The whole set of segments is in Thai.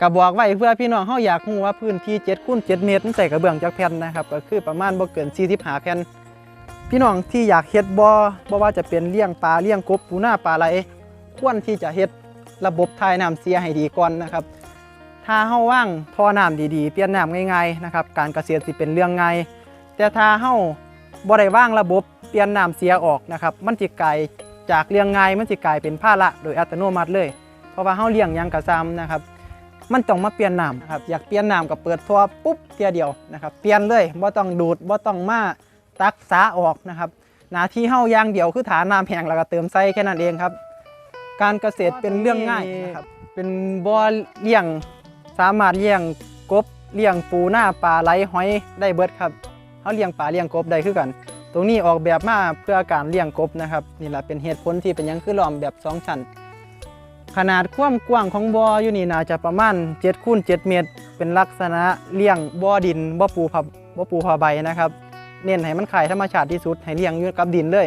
ก็บอกไว้เพื่อพี่น้องเฮาอยากรู้ว่าพื้นที่7คูณ7เมตรมันใส่กระเบื้องจักแผ่นนะครับก็คือประมาณบ่เกิน45แผ่นพี่น้องที่อยากเฮ็ดบ่บ่ว่าจะเป็นเลี้ยงปลาเลี้ยงกบปูนาปลาไหลควรที่จะเฮ็ดระบบทายน้ำเสียให้ดีก่อนนะครับ ถ้าเฮาว่างท่อน้ำดีๆ เปลี่ยนน้ำง่ายๆนะครับการเกษตรสิเป็นเรื่องง่ายแต่ถ้าเฮาบ่ได้ว่างระบบเปลี่ยนน้ำเสียออกนะครับ มันสิกลายจากเรื่องง่ายมันสิกลายเป็นภาระโดยอัตโนมัติเลย เพราะว่าเฮาเลี้ยงยังกระซ้ำนะครับ มันต้องมาเปลี่ยนน้ำนะครับอยากเปลี่ยนน้ำก็เปิดท่อปุ๊บเทียเดียวนะครับเปลี่ยนเลยบ่ต้องดูดบ่ต้องมาตักสาออกนะครับหน้าที่เฮาอย่างเดียวคือฐานน้ำแห้งแล้วก็เติมใส่แค่นั้นเองครับ การเกษตรเป็นเรื่องง่ายนะครับเป็นบ่อเลี้ยงสามารถเลี้ยงกบเลี้ยงปูหน้าปลาไหลหอยได้เบิดครับเฮาเลี้ยงปลาเลี้ยงกบได้คือกัน ตรงนี้ออกแบบมาเพื่อการเลี้ยงกบนะครับนี่แหละเป็นเหตุผลที่เป็นยังคือล้อมแบบสองชั้น ขนาดความกว้างของบ่ออยู่นี่น่าจะประมาณ7คูณ7เมตร เป็นลักษณะเลี้ยงบ่อดินบ่ปูผ้าบ่ปูผ้าใบนะครับ เน้นให้มันขายธรรมชาติที่สุดให้เลี้ยงอยู่กับดินเลย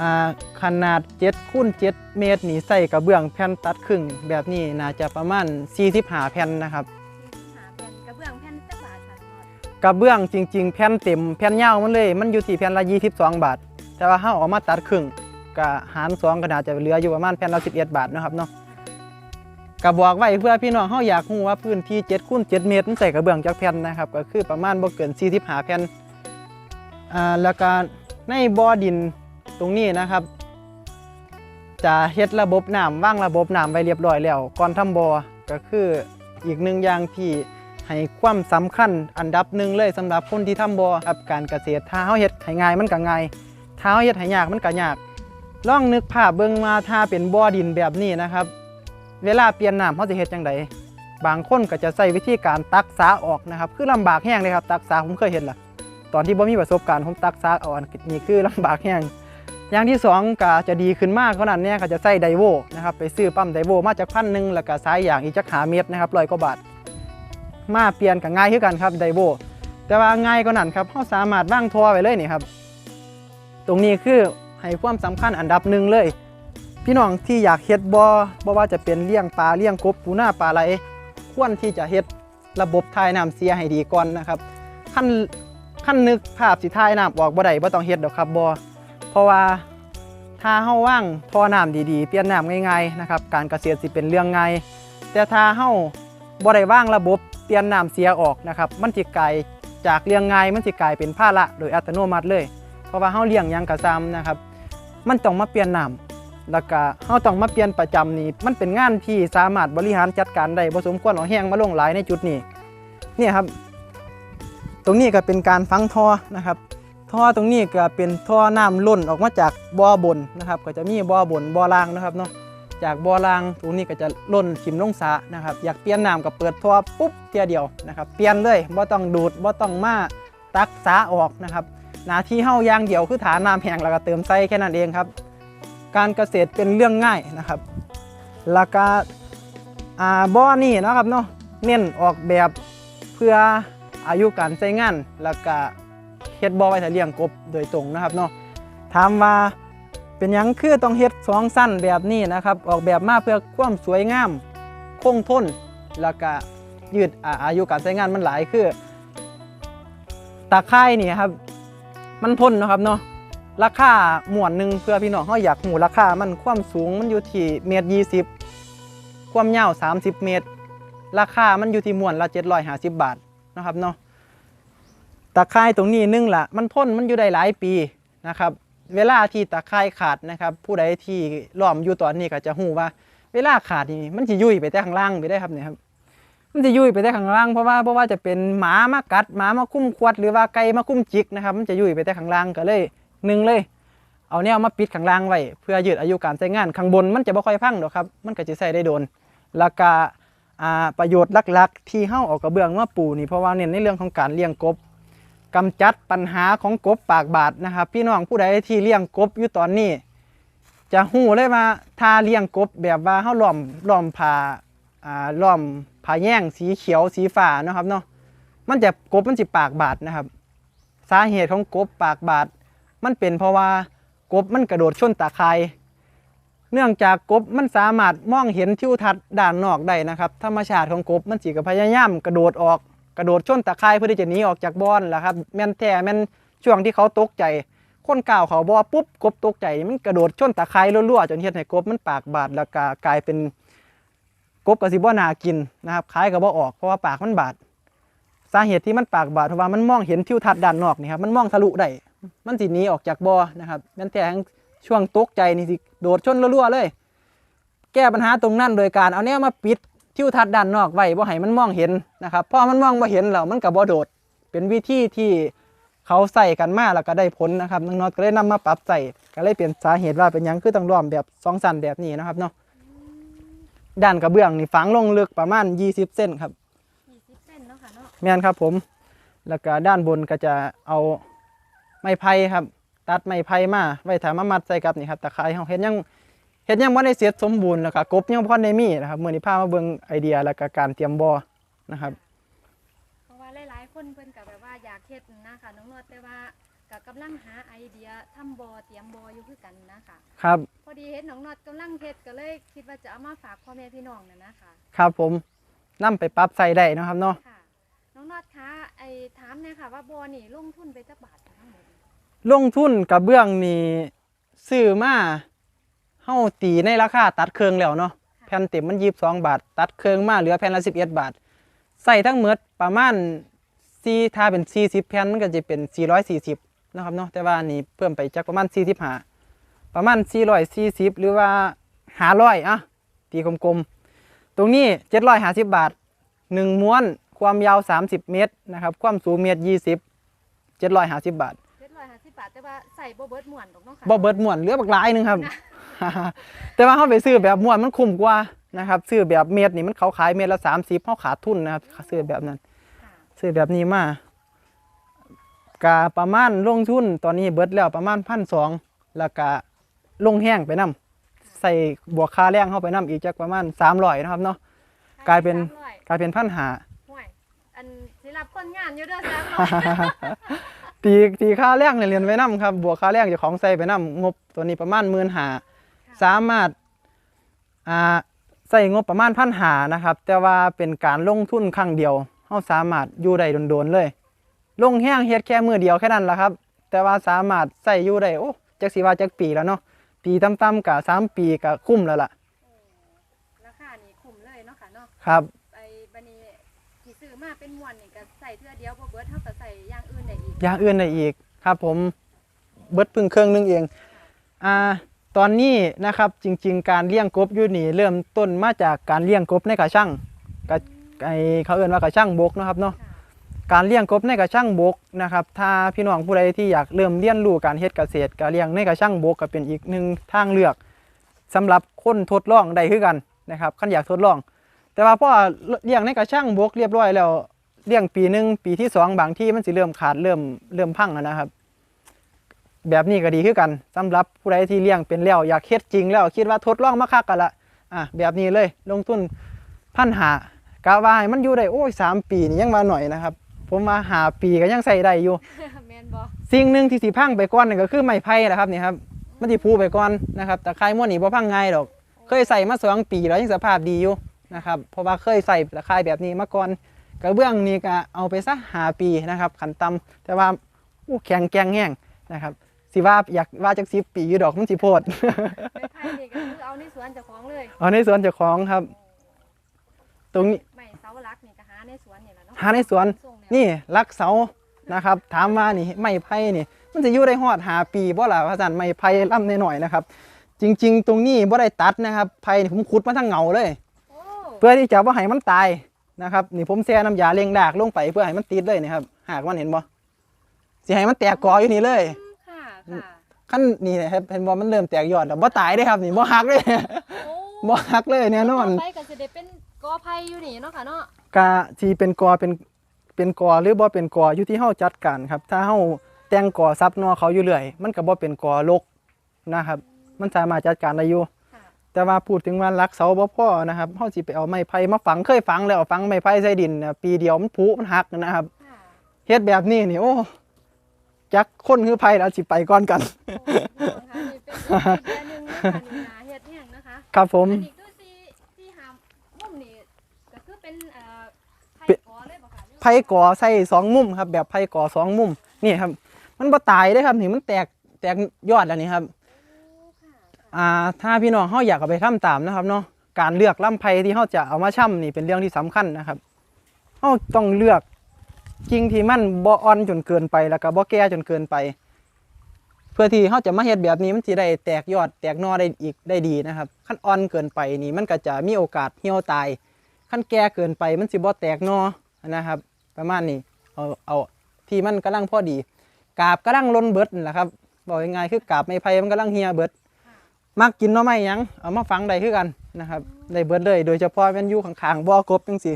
อ่าขนาด7คูณ7เมตรนี่ใส่กระเบื้องแผ่นตัดครึ่ง แบบนี้น่าจะประมาณ45แผ่นนะครับหาแผ่นกระเบื้องแผ่นจักบาทค่ะทอดกระเบื้องจริง ๆ แผ่นเต็มแผ่นยาวมันเลย มันอยู่ที่แผ่นละ22 บาท แต่ว่าเฮาเออกมาตัดครึ่ง ก็หาร2ก็น่าจะเหลืออยู่ประมาณแผ่นละ11บเอ็ดบาทนะครับเนาะก็บอกไว้เพื่อพี่น้องเฮาอยากรู้ว่าพื้นที่7คูณ7เมตรมันใส่กระเบื้องจักแผ่นนะครับก็คือประมาณบ่เกิน45แผ่นอ่าแล้วก็ในบ่อดินตรงนี้นะครับ จะเฮ็ดระบบน้ำว่างระบบน้ำไว้เรียบร้อยแล้วก่อนทำบ่อก็คืออีกหนึ่งอย่างที่ให้ความสำคัญอันดับหนึ่งเลยสำหรับคนที่ทำบ่อครับการเกษตรถ้าเฮาเฮ็ดให้ง่ายมันก็ง่ายถ้าเฮาเฮ็ดให้ยากมันก็ยาก ลองนึกภาพเบิ่งมาถ้าเป็นบ่อดินแบบนี้นะครับ เวลาเปลี่ยนน้ำเฮาสิเฮ็ดจังไดบางคนก็จะใช้วิธีการตักสาออกนะครับ คือลำบากแฮงเลยครับ ตักสาผมเคยเห็นล่ะ ตอนที่บ่มีประสบการณ์ผมตักสาเอาอันนี้คือลำบากแฮงอย่างที่สองก็จะดีขึ้นมากกว่านั้นเนี่ยก็จะใส่ไดโวนะครับไปซื้อปั๊มไดโวมาจากพันหนึ่งแล้วก็สายอย่างอีกจักหาเม็ดนะครับร้อยกว่าบาทมาเปลี่ยนกับง่ายขึ้นกันครับไดโบแต่ว่าง่ายกว่านั้นครับเขาสามารถว่างทัวไว้เลยนี่ครับ ตรงนี้คือ ให้ความสำคัญอันดับหนึ่งเลย พี่น้องที่อยากเฮ็ดบ่อบ่ว่าจะเป็นเลี้ยงปลาเลี้ยงกบปูนาปลาไหลควรที่จะเฮ็ดระบบทายน้ำเสียให้ดีก่อนนะครับขั้นขั้นนึกภาพสิทายน้ำออกบ่ได้บ่ต้องเฮ็ดดอกครับบ่เพราะว่าถ้าเฮาว่างท่อน้ำดีๆ เปลี่ยนน้ำง่ายๆนะครับการเกษตรสิเป็นเรื่องง่ายแต่ถ้าเฮาบ่ได้ว่างระบบเปลี่ยนน้ำเสียออกนะครับมันสิกลายจากเลี้ยงง่ายมันสิกลายเป็นภาระโดยอัตโนมัติเลย เพราะว่าเฮาเลี้ยงยังกระซ้ำนะครับ มันต้องมาเปลี่ยนน้ำแล้วก็เฮาต้องมาเปลี่ยนประจำนี่มันเป็นงานที่สามารถบริหารจัดการได้บ่สมควรเอาแห้งมาลงหลายในจุดนี้เนี่ยครับ ตรงนี้ก็เป็นการฟังท่อนะครับท่อตรงนี้ก็เป็นท่อน้ำล้นออกมาจากบ่อบนนะครับ ก็จะมีบ่อบนบ่อล่างนะครับเนาะจากบ่อล่างตรงนี้ก็จะล่นชิมลงสะนะครับ อยากเปลี่ยนน้ำก็เปิดท่อปุ๊บเทียเดียวนะครับ เปลี่ยนเลยบ่ต้องดูดบ่ต้องมาตักสาออกนะครับ หน้าที่เฮาย่างเดียวคือฐานน้ำแห้งแล้วก็เติมใส่แค่นั้นเองครับ การเกษตรเป็นเรื่องง่ายนะครับแล้วก็อ่าบ่อนี่นะครับเนาะเน้นออกแบบเพื่ออายุการใช้งานแล้วก็เฮ็ดบ่อไว้ถ้าเลี้ยงกบโดยตรงนะครับเนาะถามว่าเป็นยังคือต้องเฮ็ดสองสั้นแบบนี้นะครับ ออกแบบมาเพื่อความสวยงาม คงทน แล้วก็ยืดอาอายุการใช้งานมันหลายคือตาข่ายนี่ครับ มันทนนะครับเนาะราคาหมวนหนึ่งเพื่อพี่น้องเขาอยากหูราคามันความสูงมันอยู่ที่เมตรยี่สิบความยาว30เมตร ราคามันอยู่ที่หมวนละ750บาทนะครับเนาะตาข่ายตรงนี้หนึ่งละมันทนมันอยู่ได้หลายปีนะครับ เวลาที่ตะไคร่ายขาดนะครับ ผู้ใดที่ล้อมอยู่ตอนนี้ก็จะหูว่า เวลาขาดนี่มันจะยุ่ยไปแต่ข้างล่างไปได้ครับเนี่ยครับ มันจะยุ่ยไปแต่ข้างล่างเพราะว่าเพราะว่าจะเป็นหมามากัดหมามาคุ้มควัดหรือว่าไก่มาคุ้มจิกนะครับ มันจะยุ่ยไปแต่ข้างล่างก็เลยหนึ่งเลย เอาแนวมาปิดข้างล่างไว้เพื่อยืดอายุการใช้งานข้างบนมันจะบ่ค่อยพังหรอกครับมันก็จะใช้ได้โดนแล้วก็อ่าประโยชน์หลักๆ ที่เฮาออกกระเบื้องมาปูนี่เพราะว่าเน้นในเรื่องของการเลี้ยงกบกำจัดปัญหาของกบปากบาดนะครับ พี่น้องผู้ใดที่เลี้ยงกบอยู่ตอนนี้ จะหูเลยว่าถ้าเลี้ยงกบแบบว่าเฮาล้อมล้อมผาอ่าล้อม ผาแย่งสีเขียวสีฟ้านะครับเนาะมันจะกบมันสิปากบาดนะครับ สาเหตุของกบปากบาดมันเป็นเพราะว่ากบมันกระโดดชนตาข่ายเนื่องจากกบมันสามารถมองเห็นทิวทัศน์ด้านนอกได้นะครับ ธรรมชาติของกบมันสิก็พยายามกระโดดออกกระโดดชนตะไคร้เพื่อที่จะหนีออกจากบ่อนแหละครับแม่นแท้แม่นช่วงที่เขาตกใจ คนก่าวเขาบ่อปุ๊บกบตกใจ มันกระโดดชนตะไคร้รั่วๆจนเฮ็ดให้กบมันปากบาดแล้วก็กลายเป็น กบก็สิบ่น่ากินนะครับขายก็บ่ออกเพราะว่าปากมันบาด สาเหตุที่มันปากบาดเพราะว่ามันมองเห็นทิวทัศน์ด้านนอกนี่ครับมันมองทะลุได้มันสิหนีออกจากบ่อนะครับม่นแต่ช่วงตกใจนี่สิโดดชนรั่วๆเลย แก้ปัญหาตรงนั้นโดยการเอาแนวมาปิดทิวทัศน์ด้านนอกไว้บ่ให้มันมองเห็นนะครับพอมันมองบ่เห็นแล้วมันก็บ่โดด เป็นวิธีที่เขาใส่กันมาแล้วก็ได้ผลนะครับน้องน็อตก็เลยนำมาปรับใส่ก็เลยเปลี่ยนสาเหตุว่าเป็นยังคือต้องล้อมแบบสองสันแบบนี้นะครับเนาะ ด้านกระเบื้องนี่ฝังลงลึกประมาณ 20 เส้นครับยี่สิบเส้นเนาะค่ะเนาะแม่นครับผม แล้วก็ด้านบนก็จะเอาไม้ไผ่ครับ ตัดไม้ไผ่มาไว้ถามามัดใส่กับนี่ครับตะไคร้เฮาเฮ็ดยังเฮ็ดยังบ่ได้เสร็จสมบูรณ์แล้วก็กบยังบ่ทันได้มีนะครับมื้อนี้พามาเบิ่งไอเดียแล้วก็การเตรียมบ่อนะครับ เพราะว่าหลายๆคนเพิ่นก็แบบว่าอยากเฮ็ดนะคะน้องนวดแต่ว่า ก็กำลังหาไอเดียทำบ่อเตรียมบ่ออยู่คือกันนะคะครับ พอดีเห็นน้องนอดกำลังเฮ็ดก็เลยคิดว่าจะเอามาฝากพ่อแม่พี่น้องน่ะนะคะครับผมนํไปปรับใส่ได้เนาะครับเนาะค่ะน้องนอดคะไอ้ถามเนี่ยค่ะว่าบ่อนี่ลงทุนไปจักบาทคะทั้งหมดลงทุนกระเบื้องนี่ซื้อมาเฮาตีในราคาตัดเครื่องแล้วเนาะแผ่นเต็มมัน22บาท ตัดเครื่องมาเหลือแผ่นละ11บาท ใส่ทั้งหมดประมาณ4ถ้าเป็น40แผ่นมันก็จะเป็น440 นะครับเนาะแต่ว่าอันนี้เพิ่มไปจากประมาณ45ประมาณ440หรือว่า500อะตีกลมๆตรงนี้750บาท 1 ม้วนความยาว 30 เมตรนะครับ ความสูงเมตร 20 750 บาท750บาทแต่ว่าใส่บ่เบิดม่วนดอกเนาะค่ะบ่เบิดม่วนเหลือบักหลายหนึงครับ แต่ว่าเขาไปซื้อแบบม่วนมันคุ้มกว่านะครับซื้อแบบเม็ดนี่มันเขาขายเม็ดละ30เขาขาดทุนนะครับซื้อแบบนั้นค่ะซื้อแบบนี้มา กาประมาณลงทุนตอนนี้เบิดแล้วประมาณพันสองแล้วก็ลงแห้งไปนํใส่บวกค่าแรงเข้าไปนํอีกจักประมาณ300นะครับเนาะกลายเป็นสมร้อยกลายเป็นพันหาห่วยอันสิรับคนงานอยู่เด้อ300ตีตีค่าแรงเนี่ยเรียนไว้นํครับบวกค่าแรงเจ้าของใส่ไปนํงบตัวนี้ประมาณหมื่นหาสามารถอ่าใส่งบประมาณพันหานะครับ แต่ว่าเป็นการลงทุนครั้งเดียวเราสามารถอยู่ได้โดนๆเลย ลงแห้งเฮ็ดแค่มือเดียวแค่นั้นแหละครับ แต่ว่าสามารถใส่อยู่ได้โอ้จักสิว่าจักปีแล้วเนาะปีต่ำๆกับสามปีก็คุ้มแล้วล่ะราคานี่คุ้มเลยเนาะค่ะเนาะครับไอ้บัดนี้ที่ซื้อมาเป็นม่วนนี่ก็ใส่เทื่อเดียวบ่เบิดเฮาก็ใส่อย่างอื่นได้อีกอย่างอื่นได้อีกครับผมเบิดพึ่งเครื่องนึงเองอ่าตอนนี้นะครับจริง ๆ การเลี้ยงกบอยู่นี่เริ่มต้นมาจากการเลี้ยงกบในกระชังกะไอเขาเอ่นว่ากระชังบกเนาะครับเนาะค่ะ การเลี้ยงกบในกระชังบกนะครับ ถ้าพี่น้องผู้ใดที่อยากเริ่มเรียนรู้การเฮ็ดเกษตรการเลี้ยงในกระชังบกก็เป็นอีกหนึ่งทางเลือกสำหรับคนทดลองได้คือกันนะครับคันอยากทดลอง แต่ว่าพอเลี้ยงในกระชังบกเรียบร้อยแล้วเลี้ยงปีหนึ่งปีที่สองบางที่มันสิเริ่มขาดเริ่มเริ่มพังนะครับ แบบนี้ก็ดีคือกันสำหรับผู้ใดที่เลี้ยงเป็นแล้วอยากเฮ็ดจริงแล้วคิดว่าทดลองมาคักกันละอะแบบนี้เลยลงทุนพันหากะว่าให้มันอยู่ได้โอ้ยสามปีนี่ยังมาหน่อยนะครับ ผมมาหาปีก็ยังใส่ได้อยู่ แม่นบ่สิ่งหนึ่งที่สิพังไปก่อนนั่นก็คือไม้ไผ่แหละครับนี่ครับมันสิพูไปก่อนนะครับแต่คายม้วนนี่บ่พังง่ายดอก เคยใส่มาสองปีแล้วยังสภาพดีอยู่นะครับเพราะว่าเคยใส่ตะไคร้แบบนี้มาก่อนกระเบื้องนี่ก็เอาไปสักหาปีนะครับขันตำแต่ว่าอู้แข็งแกร่งแห้งนะครับสิว่าอยากว่าจากสิบปีอยู่ดอกมันสิโพดไม้ไผ่นี่ก็คือเอาในสวนเจ้าของเลยเอาในสวนเจ้าของครับ ตรงนี้ไม้เสาหลักนี่ก็หาในสวนนี่แหละเนาะหาในสวนส่งแว นี่รักเสานะครับ ถามว่านี่ไม้ไผ่นี่ มันจะอยู่ได้ฮอดหาปีบ่ล่ะพระอาจารย์ไม้ไผ่ล่ำหน่อยๆนะครับ จริง ๆ ตรงนี้บ่ได้ตัดนะครับไผ่นี่ผมขุดมาทั้งเหงาเลยโอ้เพื่อที่จะว่าให้มันตายนะครับนี่ผมแช่น้ำยาเลี้ยงดากลงไปเพื่อให้มันติดเลยนะครับ หากมันเห็นบ่สิให้มันแตกกออยู่นี่เลยค่ะค่ะขั้นนี่นะครับเห็นบ่มันเริ่มแตกยอดแล้วบ่ตายได้ครับนี่บ่หักเลยโอ้บ่หักเลยแน่นอนต่ไปก็สิได้เป็นกอไผ่อยู่นี่เนาะค่ะเนาะกะที่เป็นกอเป็น เป็นกอหรือบ่เป็นกออยู่ที่เฮาจัดการครับ ถ้าเฮาแต่งกอซับนอเขาอยู่เรื่อย มันก็บ่เป็นกอรกนะครับ มันสามารถจัดการได้อยู่ค่ะแต่ว่าพูดถึงว่ารักเสาบ่พอนะครับเฮาสิไปเอาไม้ไผ่มาฝังเคยฝังแล้วฝังไม้ไผ่ใส่ดินน่ะปีเดียวมันผุมันหักนะครับค่ะเฮ็ดแบบนี้นี่โอ้จักคนคือไผ่แล้วสิไปก่อนกันโอ้น้องคะนี่เป็ ผ่ก่อใส่สองมุมครับ แบบไผ่ก่อสองมุมนี่ครับ มันบ่ตายได้ครับนี่มันแตกแตกยอดแล้วนี่ครับอ่าถ้าพี่น้องเฮาอยากเอาไปทำตามนะครับเนาะการเลือกลำไผ่ที่เฮาจะเอามาช่ำนี่เป็นเรื่องที่สำคัญนะครับเฮาต้องเลือกกิ่งที่มันบ่อ่อนจนเกินไปแล้วก็บ่แก่จนเกินไป เพื่อที่เฮาจะมาเฮ็ดแบบนี้มันสิได้แตกยอดแตกนอได้อีกได้ดีนะครับคันอ่อนเกินไปนี่มันก็จะมีโอกาสเหี่ยวตายคันแก่เกินไปมันสิบ่แตกนอนะครับ ประมาณนี้เอาเอาที่มันกำลังพอดีกาบกำลังล้นเบิดนั่นแหละครับบอกง่ายๆคือกาบไม้ไผ่มันกำลังเหี่ยเบิดมักกินหน่อไม้หยังเอามาฝังได้คือกันนะครับได้เบิดเลย โดยเฉพาะแม่นอยู่ข้างๆบ่อกบจังซี่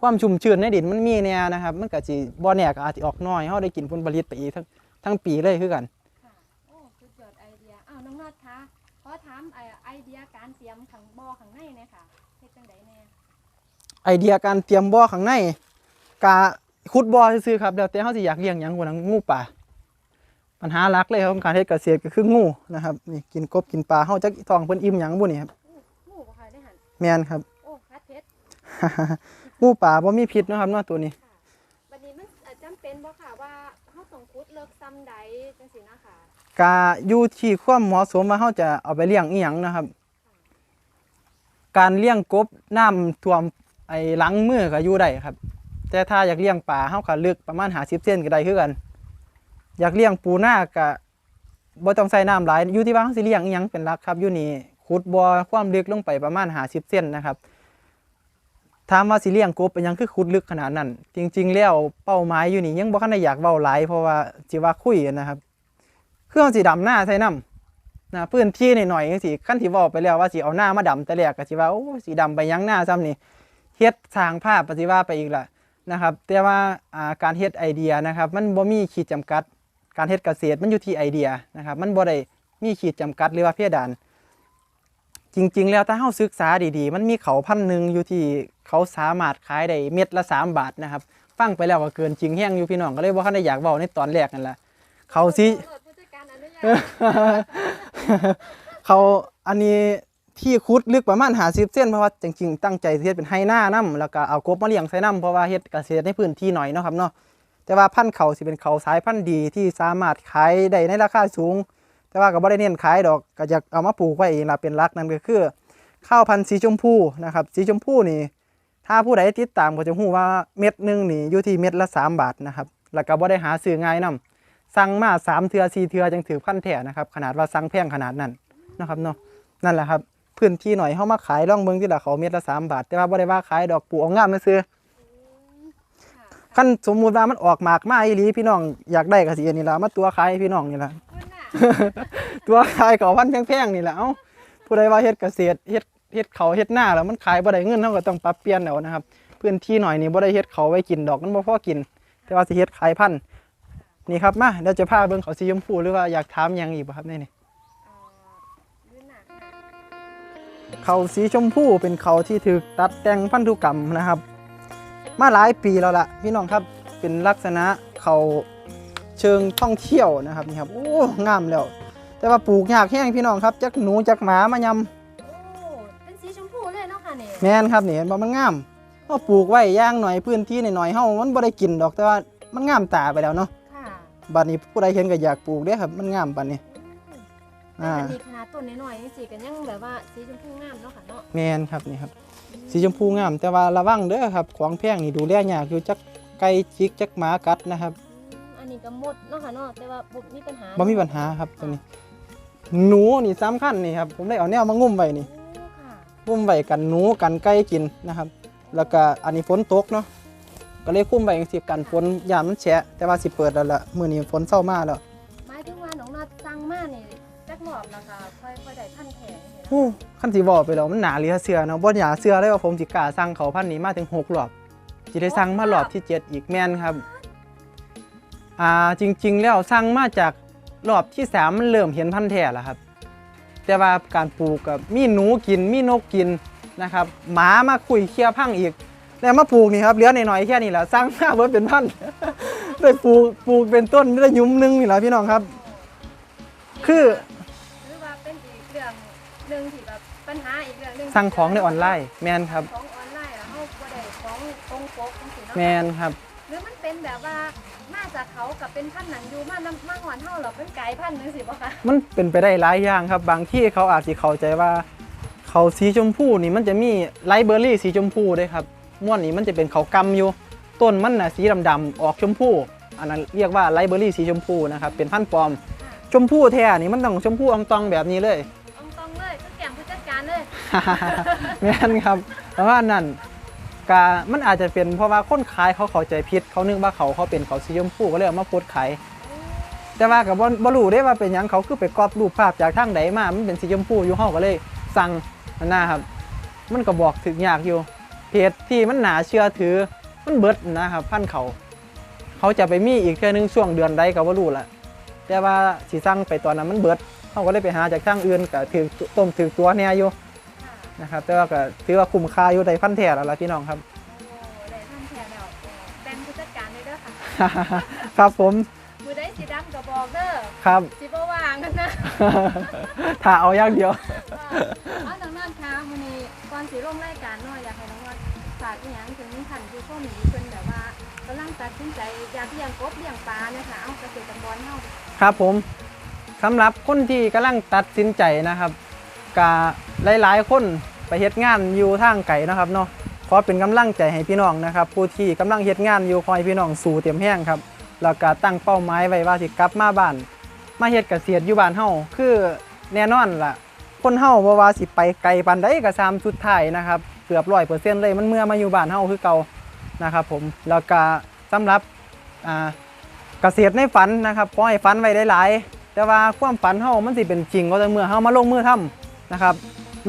ความชุ่มชื้นในดินมันมีแน่นะครับ มันก็สิบ่แน่ก็อาจสิออกน้อยเฮาได้กินผลผลิตไปอีกทั้งทั้งปีเลยคือกันค่ะโอ้สุดยอดไอเดียอ้าวน้องนอดคะขอถามไอไอเดียการเตรียมขังบ่อขังในเนี่ยค่ะเฮ็ดจังไดแน่ไอเดียการเตรียมบ่อข้างใน กะขุดบ่อซื่อๆครับแล้วแต่เฮาสิอยากเลี้ยงหยังบ่นะงูป่าปัญหาหลักเลยของการเฮ็ดเกษตรก็คืองูนะครับนี่กินกบกินปลาเฮาจักท้องเพิ่นอิ่มหยังบ่นี่ครับอู้งูบ่ค่ะได้หันแม่นครับ โอ้คัดเพชรงูป่าบ่มีพิษเนาะครับเนาะตัวนี้ค่ะบัดนี้มันเอ่อจำเป็นบ่ค่ะว่าเฮาต้องขุดเลิกซ้ำใดจังซี่นะคะกาอยู่ที่ความเหมาะสมว่าเขาจะเอาไปเลี้ยงอีหยังนะครับ การเลี้ยงกบน้ำท่วมไอ้หลังมือก็อยู่ได้ครับ แต่ถ้าอยากเลี้ยงปลาเขาก็ลึกประมาณหาสิบเซนก็ได้คือกัน อยากเลี้ยงปูนาก็บ่ต้องใส่น้ำหลายอยู่ที่ว่าเขาสิเลี้ยงอีหยังเป็นหลักครับอยู่นี่ขุดบ่อความลึกลงไปประมาณหาสิบเซนนะครับถามว่าสิเลี้ยงกบเป็นยังคือขุดลึกขนาดนั้น จริง ๆ แล้วเป้าหมายอยู่นี่ยังบ่คันได้อยากเว้าหลายเพราะว่าสิว่าคุยนะครับเครื่องสีดำหน้าใส่น้ำนะพื้นที่หน่อยๆจังสิขั้นที่บอกไปแล้วว่าสีเอาหน้ามาดำแต่แรกก็สิว่าโอ้สีดำไปยังหน้าซ้ำนี่เฮ็ดสร้างภาพปฏิว่าไปอีกละ นะครับ แต่ว่าอ่าการเฮ็ดไอเดียนะครับ มันบ่มีขีดจำกัด การเฮ็ดเกษตรมันอยู่ที่ไอเดียนะครับ มันบ่ได้มีขีดจำกัดหรือว่าเพดาน จริง ๆ แล้วถ้าเฮาศึกษาดีๆ มันมีเขาพันหนึ่งอยู่ที่เขาสามารถขายได้เม็ดละสามบาทนะครับ ฟังไปแล้วก็เกินจริงแห้งอยู่พี่น้องก็เลยบ่คันได้อยากเว้าในตอนแรกนั่นแหละเขาสิโปรดผู้จัดการอนุญาตเขาอันนี้ ที่คุดลึกประมาณหาสิบเส้นเพราะว่าจริงๆตั้งใจเฮ็ดเป็นไฮหน้าน้ำแล้วก็เอากบมาเลี้ยงใส่น้ำเพราะว่าเฮ็ดเกษตรในพื้นที่หน่อยเนาะครับเนาะแต่ว่าพันธุ์เขาสิเป็นเขาสายพันธุ์ดีที่สามารถขายได้ในราคาสูง แต่ว่าก็บ่ได้เน้นขายดอกก็จะเอามาปลูกไว้เองละเป็นหลักนั่นก็คือข้าวพันธุ์สีชมพูนะครับสีชมพูนี่ ถ้าผู้ใดติดตามก็จะรู้ว่าเม็ดหนึ่งนี่อยู่ที่เม็ดละ3บาทนะครับแล้วก็บ่ได้หาซื้อง่ายนํสั่งมาสามเทือสี่เทือจังถือพันแท้นะครับขนาดว่าสั่งแพงขนาดนั้นนะครับเนาะนั่นแหละครับ พื้นที่หน่อยเขามาขายร่องเมืองที่ละเขาเม็ดละสามบาท แต่ว่าบ่ได้ว่าขายดอกปูเอางามมาซื้อค่ะขั้นสมมุติว่ามันออกหมากมาอีหลีพี่น้องอยากได้ก็สิอันนี้ละมาตัวขายให้พี่น้องนี่ละคุณน่ะตัวขายเขาพันแพงๆนี่แหละเอ้าผู้ใดว่าเฮ็ดเกษตรเฮ็ดเฮ็ดเขาเฮ็ดหน้าแล้วมันขายบ่ได้เงินเฮาก็ต้องปรับเปลี่ยนเอานะครับพื้นที่หน่อยนี่บ่ได้เฮ็ดเขาไว้กินดอกมันบ่พอกิน แต่ว่าสิเฮ็ดขายพันธุ์นี่ครับมาเดี๋ยวจะพาเบิ่งเขาสีชมพูหรือว่าอยากถามหยังอีกบ่ครับในนี่ เขาสีชมพูเป็นเขาที่ถูกตัดแต่งพันธุกรรมนะครับ มาหลายปีแล้วล่ะพี่น้องครับเป็นลักษณะเขาเชิงท่องเที่ยวนะครับนี่ครับโอ้งามแล้ว แต่ว่าปลูกยากแห้งพี่น้องครับจักหนูจักหมามายโอ้เป็นสีชมพูเลยเนาะค่ะนี่ำแม่นครับนี่เห็นบ่มันงามเฮาปลูกไว้ย่างหน่อยพื้นที่หน่อยๆเฮามันบ่ได้กินดอกแต่ว่ามันงามตาไปแล้วเนาะค่ะบัดนี้ผู้ใดเห็นก็อยากปลูกเด้อครับมันงามปานนี้แต่ อ่าอันนี้ขนาดต้นน้อยๆจังซี่ก็ยังแบบว่าสีชมพูงามเนาะค่ะเนาะแม่นครับนี่ครับ สีชมพูงาม แต่ว่าระวังเด้อครับของแพงนี่ดูแลยากอยู่จักไก่จิกจักหมากัดนะครับอืมอันนี้ก็หมดเนาะค่ะเนาะแต่ว่าบ่มีปัญหาบ่มีปัญหาครับตัวนี้ หนูนี่สำคัญนี่ครับผมได้เอาแนวมางุ้มไว้นี่โอ้ค่ะงุ้มไว้กันหนูกันไก่กินนะครับ แล้วก็อันนี้ฝนตกเนาะก็เลยคุ้มไว้จังซี่กันฝนยามมันแฉะแต่ว่าสิเปิดแล้วล่ะมื้อนี้ฝนเศร้ามาแล้ว แขนนี่นะโอ้นสิบอกไปแล้วมันหนาเหลือเสือเนาะบ่อยาเสือเลยว่าผมสิกล้าสั่งเขาพันนี้มาถึงหกรอบสิได้สั่งมารอบที่เจ็ดอีกแม่นครับอ่าจริง ๆ แล้วสั่งมาจากรอบที่สามมันเริ่มเห็นพันธุ์แท้แล้วครับ แต่ว่าการปลูกกับมีหนูกินมีนกกินนะครับหมามาคุยเคลียพังอีกแล้วมาปลูกนี่ครับเหลือหน่อยๆแค่นี้แหละสร้างมาเบิดเป็นพันได้ปลูกปลูกเป็นต้นได้ยุ้มหนึงนี่แหละพี่น้องครับ คือ หรือว่าเป็นอีกเรื่องหนึ่งที่แบบปัญหาอีก สั่งของในออนไลน์ แมนครับ ของออนไลน์แล้วเฮาบ่ได้ของตรงปกจังซี่เนาะแมนครับ หรือมันเป็นแบบว่ามาจากเขากับเป็นพันธุ์หนังอยู่มานำมาหอนเฮาเหรอเป็นไก่พันธุ์จังซี่บ่คะมันเป็นไปได้หลายอย่างครับ บางที่เขาอาจจะเข้าใจว่าเขาสีชมพูนี่มันจะมีไลท์เบอร์รี่สีชมพูด้วยครับม่วนนี่มันจะเป็นเขากำอยู่ ต้นมันน่ะสีดำๆออกชมพูอันนั้นเรียกว่าไลท์เบอร์รี่สีชมพูนะครับเป็นพันธุ์ปลอม ชมพูแท้นี่มันต้องชมพูอองตองแบบนี้เลย แม่นครับเพราะว่านั่นกามันอาจจะเป็นเพราะว่าคนขายเขาเข้าใจผิดเขานึกว่าเขาเขาเป็นเขาสีชมพูก็เลยเอามาโพสต์ขายแต่ว่ากับบ่รู้ได้ว่าเป็นยังเขาคือไปกรอบรูปภาพจากทางใดมา มันเป็นสีชมพูอยู่ห้องก็เลยสั่งนั่นนะครับ มันก็บอกถึงยากอยู่ เพจที่มันหนาเชื่อถือ มันเบิดนะครับพันเขา เขาจะไปมีอีกแค่นึงช่วงเดือนใดก็บ่รู้ละแต่ว่าสีสั่งไปตอนนั้นมันเบิดเขาก็เลยไปหาจากทางอื่นก็ถือต้มถือตัวแน่อยู่ นะครับแต่ว่าก็ถือว่าคุ้มค่าอยู่ในพันแท้แล้วล่ะพี่น้องครับโอ้ได้ท่านแท้แล้วแบ่งผู้จัดการเลยเด้อค่ะครับผมมือได้สีดำก็บอกเด้อครับสิบ่วางกันนะถ้าเอาอย่างเดียวเอาดังนั้นค่ะมื้อนี้ก่อนสิลงรายการเนาะอยากให้น้องว่าฝากอีหยังถึงท่านผู้ชมที่เพิ่นแบบว่ากำลังตัดสินใจอยากเลี้ยงกบเลี้ยงปลาเนี่ยค่ะเอาเกษตรกรเฮาครับผมสำหรับคนที่กำลังตัดสินใจนะครับ กาหลายๆ คนไปเฮ็ดงานอยู่ทางไก่นะครับเนาะขอเป็นกำลังใจให้พี่น้องนะครับ ผู้ที่กำลังเฮ็ดงานอยู่คอยพี่น้องสู่เต็มแห้งครับแล้วก็ตั้งเป้าหมายไว้ว่าสิกลับมาบ้าน มาเฮ็ดเกษตรอยู่บ้านเฮาคือแน่นอนล่ะ คนเฮาบ่ว่าสิไปไกลปานใดก็ตามสุดท้ายนะครับ เกือบ100%เลยมันเมื่อมาอยู่บ้านเฮาคือเก่านะครับผมแล้วก็สำหรับอ่าเกษตรในฝันนะครับขอให้ฝันไว้หลายๆแต่ว่าความฝันเฮามันสิเป็นจริงก็แต่เมื่อเฮามาลงมือทำ นะครับ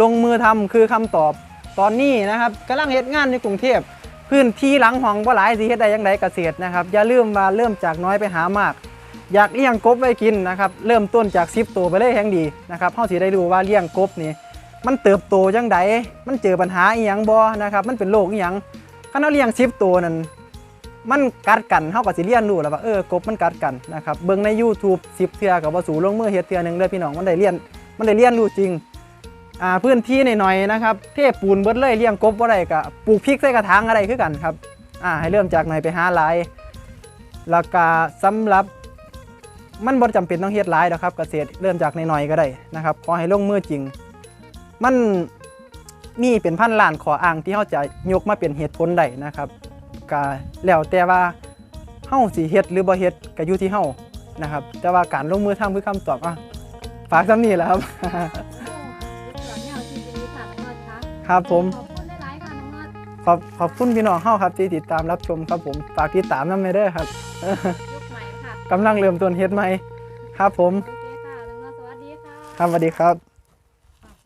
ลงมือทำคือคำตอบตอนนี้นะครับกำลังเฮ็ดงานในกรุงเทพพื้นที่หลังห้องบ่หลายสิเฮ็ดได้ยังไงเกษตรนะครับอย่าลืมว่าเริ่มจากน้อยไปหามาก อยากเลี้ยงกบไว้กินนะครับเริ่มต้นจาก10ตัวไปเลยแห่งดีนะครับเฮาสิได้รู้ว่าเลี้ยงกบนี่มันเติบโตจังไดมันเจอปัญหาอีหยังบ่นะครับมันเป็นโรคอีหยังคันเฮาเลี้ยง10ตัวนั่นมันกัดกันเฮาก็สิเรียนรู้แล้วว่าเออกบมันกัดกันนะครับเบิ่งใน YouTube 10เทื่อกับบ่สู่ลงมือเฮ็ดเทื่อหนึงเด้อพี่น้องมันได้เรียนมันได้เรียนรู้จริง อ่าพื้นที่หน่อยๆนะครับเทปูนเบิดเลยเลี้ยงกบบ่ได้ก็ปลูกพริกใส่กระถางอะไรคือกันครับอ่าให้เริ่มจากหน่อยไปหาหลายแล้วก็สำหรับมันบ่จำเป็นต้องเฮ็ดหลายดอกครับเกษตรเริ่มจากหน้อยๆก็ได้นะครับขอให้ลงมือจริง มันมีเป็นพันล้านขออ้างที่เฮาจะยกมาเป็นเหตุผลได้นะครับก็แล้วแต่ว่าเฮาสิเฮ็ดหรือบ่เฮ็ดก็อยู่ที่เฮานะครับ แต่ว่าการลงมือทำคือคำตอบอะฝากซ้ำนี่แหละครับ คะครับผม ขอบคุณหลายๆค่ะน้องนอดขอบขอบคุณพี่น้องเฮาครับที่ติดตามรับชมครับผมฝากติดตามนำเด้อครับยุคใหม่ค่ะกำลังเริ่มต้นเฮ็ดใหม่ครับผมโอเคค่ะน้องนอดสวัสดีค่ะ ครับสวัสดีครับ